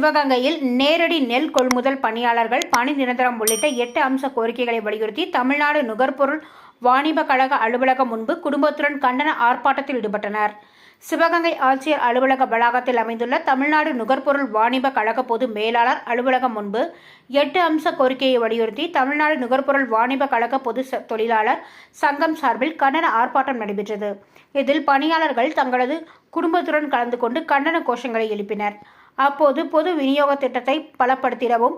சிவகங்கையில் நேரடி நெல் கொள்முதல் பணியாளர்கள் பணி நிரந்தரம் உள்ளிட்ட எட்டு அம்ச கோரிக்கைகளை வலியுறுத்தி தமிழ்நாடு நுகர்பொருள் வாணிப கழக அலுவலகம் முன்பு குடும்பத்துடன் கண்டன ஆர்ப்பாட்டத்தில் ஈடுபட்டனர். சிவகங்கை ஆட்சியர் அலுவலக வளாகத்தில் அமைந்துள்ள தமிழ்நாடு நுகர்பொருள் வாணிப கழக பொது மேலாளர் அலுவலகம் முன்பு எட்டு அம்ச கோரிக்கையை வலியுறுத்தி தமிழ்நாடு நுகர்பொருள் வாணிப கழக பொது ச- தொழிலாளர் சங்கம் சார்பில் கண்டன ஆர்ப்பாட்டம் நடைபெற்றது. இதில் பணியாளர்கள் தங்களது குடும்பத்துடன் கலந்து கொண்டு கண்டன கோஷங்களை எழுப்பினர். அப்போது பொது விநியோக திட்டத்தை பலப்படுத்திடவும்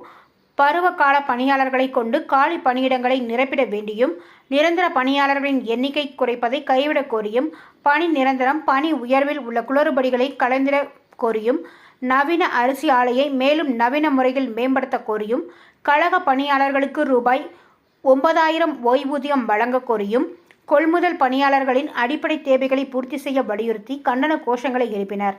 பருவகால பணியாளர்களை கொண்டு காலி பணியிடங்களை நிரப்பிட வேண்டியும் நிரந்தர பணியாளர்களின் எண்ணிக்கை குறைப்பதை கைவிடக் கோரியும் பணி நிரந்தரம் பணி உயர்வில் உள்ள குளறுபடிகளை கலைந்திட கோரியும் நவீன அரிசி ஆலையை மேலும் நவீன முறையில் மேம்படுத்த கோரியும் கழக பணியாளர்களுக்கு ரூபாய் ஒன்பதாயிரம் ஓய்வூதியம் வழங்க கோரியும் கொள்முதல் பணியாளர்களின் அடிப்படை தேவைகளை பூர்த்தி செய்ய வலியுறுத்தி கண்டன கோஷங்களை எழுப்பினர்.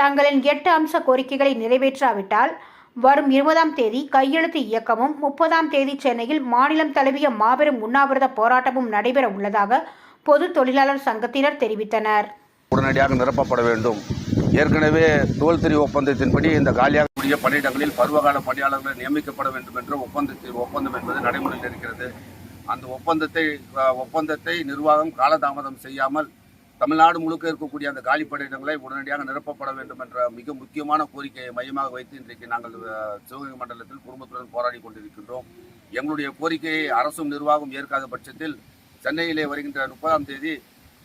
தங்களின் எட்டு அம்ச கோரிக்கைகளை நிறைவேற்றாவிட்டால் வரும் இருபதாம் தேதி கையெழுத்து இயக்கமும் முப்பதாம் தேதி சென்னையில் மாநிலம் தழுவிய மாபெரும் உண்ணாவிரத போராட்டமும் நடைபெற உள்ளதாக பொது தொழிலாளர் சங்கத்தினர் தெரிவித்தனர். உடனடியாக நிரப்பப்பட வேண்டும். ஏற்கனவே தோல் திரி ஒப்பந்தத்தின்படி இந்த காலியாகக்கூடிய பணியிடங்களில் பருவகால பணியாளர்கள் நியமிக்கப்பட வேண்டும் என்ற ஒப்பந்தத்தில் ஒப்பந்தம் என்பது நடைமுறையில் இருக்கிறது. அந்த ஒப்பந்தத்தை ஒப்பந்தத்தை நிர்வாகம் காலதாமதம் செய்யாமல் தமிழ்நாடு முழுக்க இருக்கக்கூடிய அந்த காலி இடங்களை உடனடியாக நிரப்பப்பட வேண்டும் என்ற மிக முக்கியமான கோரிக்கையை மையமாக வைத்து இன்றைக்கு நாங்கள் சிவகங்கை மண்டலத்தில் குடும்பத்துடன் போராடி கொண்டிருக்கின்றோம். எங்களுடைய கோரிக்கையை அரசும் நிர்வாகம் ஏற்காத பட்சத்தில் சென்னையிலே வருகின்ற முப்பதாம் தேதி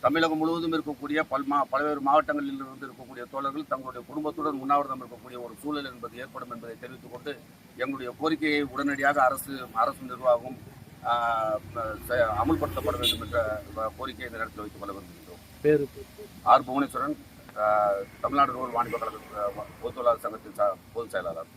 தமிழகம் முழுவதும் இருக்கக்கூடிய பல்மா பல்வேறு மாவட்டங்களில் இருந்து இருக்கக்கூடிய தோழர்கள் தங்களுடைய குடும்பத்துடன் உண்ணாவிரதம் இருக்கக்கூடிய ஒரு சூழல் என்பது ஏற்படும் என்பதை தெரிவித்துக் கொண்டு எங்களுடைய கோரிக்கையை உடனடியாக அரசு அரசு நிர்வாகம் ஆஹ், அமுல்படுத்தப்பட வேண்டும் என்ற கோரிக்கையை இந்த நேரத்தில் வைத்துக் கொள்ள வேண்டும் பேர் ஆர் புவனேஸ்வரன் தமிழ்நாடு ரூரல் வாணிப கழக பொதுத்தொழிலாளர் சங்கத்தின் பொதுச் செயலாளர்.